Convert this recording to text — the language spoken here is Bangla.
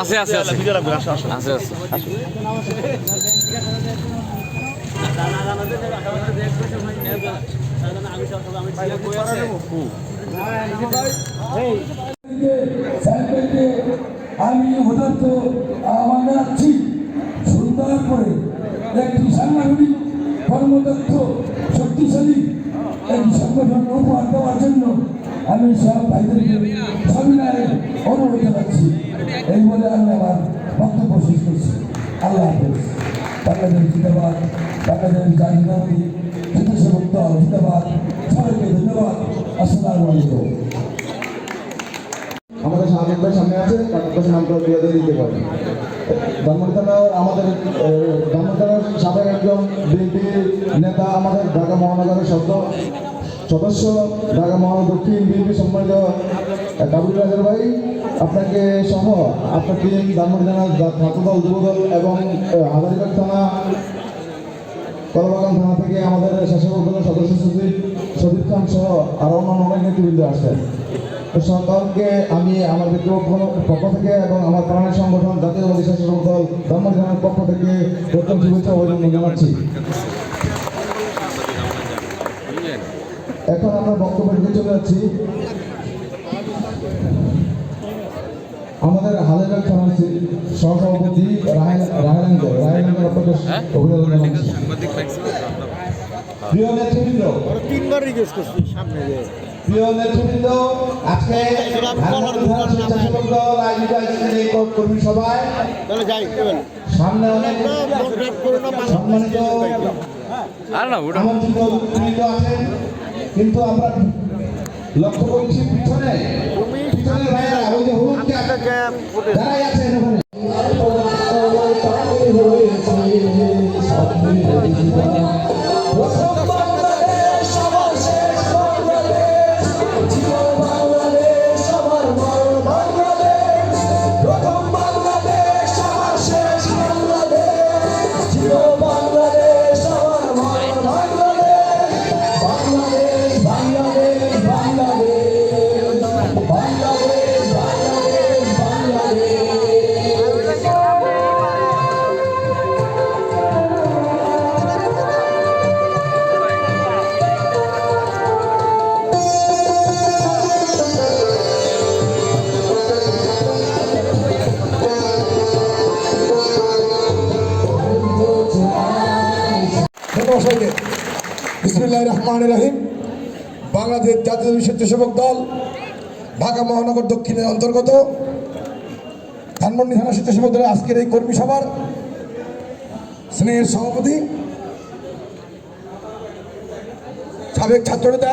আছে আছে আছে। আছে আমি হঠাৎ আহ্বান সুন্দর করে একটি সাংগঠনিক কর্মদক্ষ, শক্তিশালী একটি সংগঠন উপহার দেওয়ার জন্য আমি সব ভাইদেরকে সবিনয়ে অনুরোধ জানাচ্ছি। এই বলে আমি আমার বক্তব্য শেষ করছি। আল্লাহ হাফেজ। বাংলাদেশ জিন্দাবাদ। বাংলাদেশ জাহিদাবাদী স্বেচ্ছাসেবক দল জিন্দাবাদ। সবাইকে ধন্যবাদ। আসসালামু আলাইকুম। ভাই সামনে আছে তার কাছে নামটা দিয়ে দিতে পারেন থানার আমাদের থানার সাবেক একজন বিএনপি নেতা আমাদের ঢাকা মহানগরের সদ্য সদস্য, ঢাকা মহানগর দক্ষিণ বিএনপি সম্মানিত কাবুল রাজার ভাই, আপনাকে সহ আপনার টিম ধানমন্ডি ছাত্রদল যুবদল এবং হাজারিবাগ থানা, কলবাগান থানা থেকে আমাদের শাসক সদস্য সচিব সদীপ খান সহ আরও অন্যান্য অনেক নেতৃবৃন্দ আসছেন। সরকারকে আমি আমার ব্যক্তিগত পক্ষ থেকে এবং আমার প্রাণের সংগঠন জাতীয় শাসক দল ধর্মজনের পক্ষ থেকে প্রথম শুভেচ্ছা অভিনন্দন জানাচ্ছি। এখন আমরা বক্তব্য দিকে চলে যাচ্ছি। আমাদের হাজার থানার সহসভাপতি রাহেলাঙ্গ আপনাকে অভিনন্দন জানাচ্ছি। প্রিয় নেতৃবৃন্দ। তিনবার রিকোয়েস্ট করছি সামনে যে প্রিয় নেতৃবৃন্দ আজকে ধানমন্ডি থানা স্বেচ্ছাসেবক দল আয়োজিত আজকের এই কর্মী সভায় তাহলে যাই বলেন সামনে অনেক সম্মানিত আর না ওটা আমন্ত্রিত নেতৃবৃন্দ আছেন কিন্তু আমরা লক্ষ্য করছি পিছনে পিছনে ভাইয়েরা ওই যে হলুদ ক্যাপ যারাই আছেন ওখানে। ধন্যবাদ সবাইকে বিসমুল্লাহ রহমান রাহিম। বাংলাদেশ জাতীয় স্বেচ্ছাসেবক দল, ঢাকা মহানগর দক্ষিণের অন্তর্গত। ধানমন্ডি থানা স্বেচ্ছাসেবক দলের আজকের এই কর্মী সভার স্নেহের সভাপতি, সাবেক ছাত্রনেতা